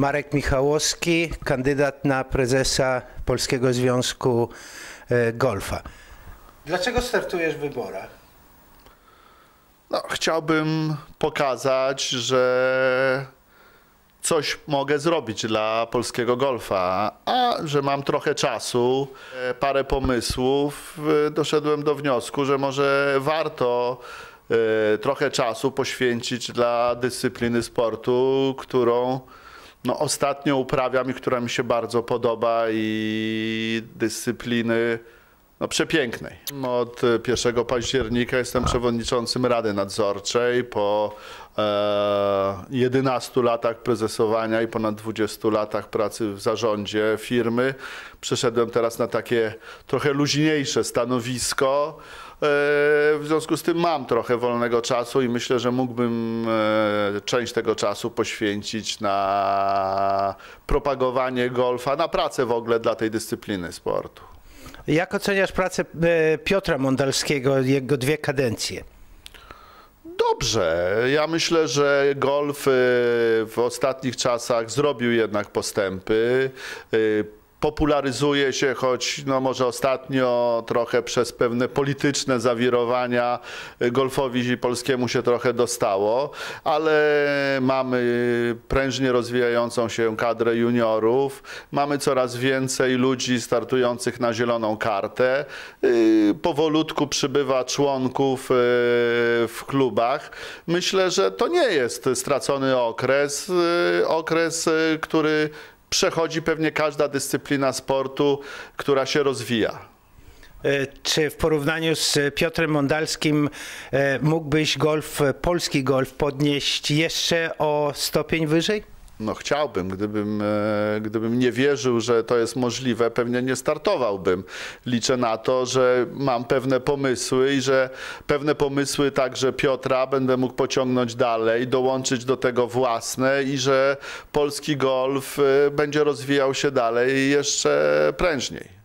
Marek Michałowski, kandydat na prezesa Polskiego Związku e, Golfa. Dlaczego startujesz w wyborach? No, chciałbym pokazać, że coś mogę zrobić dla polskiego golfa, a że mam trochę czasu, e, parę pomysłów, e, doszedłem do wniosku, że może warto trochę czasu poświęcić dla dyscypliny sportu, którą no, ostatnio uprawiam i która mi się bardzo podoba i dyscypliny no, przepięknej. Od 1 października jestem przewodniczącym Rady Nadzorczej. Po e, 11 latach prezesowania i ponad 20 latach pracy w zarządzie firmy przeszedłem teraz na takie trochę luźniejsze stanowisko. E, w związku z tym mam trochę wolnego czasu i myślę, że mógłbym e, część tego czasu poświęcić na propagowanie golfa, na pracę w ogóle dla tej dyscypliny sportu. Jak oceniasz pracę e, Piotra Mondalskiego, jego dwie kadencje? Dobrze. Ja myślę, że golf y, w ostatnich czasach zrobił jednak postępy. Y, popularyzuje się, choć no może ostatnio trochę przez pewne polityczne zawirowania golfowi polskiemu się trochę dostało, ale mamy prężnie rozwijającą się kadrę juniorów, mamy coraz więcej ludzi startujących na zieloną kartę, y, powolutku przybywa członków y, w klubach. Myślę, że to nie jest stracony okres, y, okres, który przechodzi pewnie każda dyscyplina sportu, która się rozwija. E, Czy w porównaniu z Piotrem Mondalskim e, mógłbyś golf, polski golf podnieść jeszcze o stopień wyżej? No chciałbym, gdybym, e, gdybym nie wierzył, że to jest możliwe, pewnie nie startowałbym. Liczę na to, że mam pewne pomysły i że pewne pomysły także Piotra będę mógł pociągnąć dalej, dołączyć do tego własne i że polski golf e, będzie rozwijał się dalej jeszcze prężniej.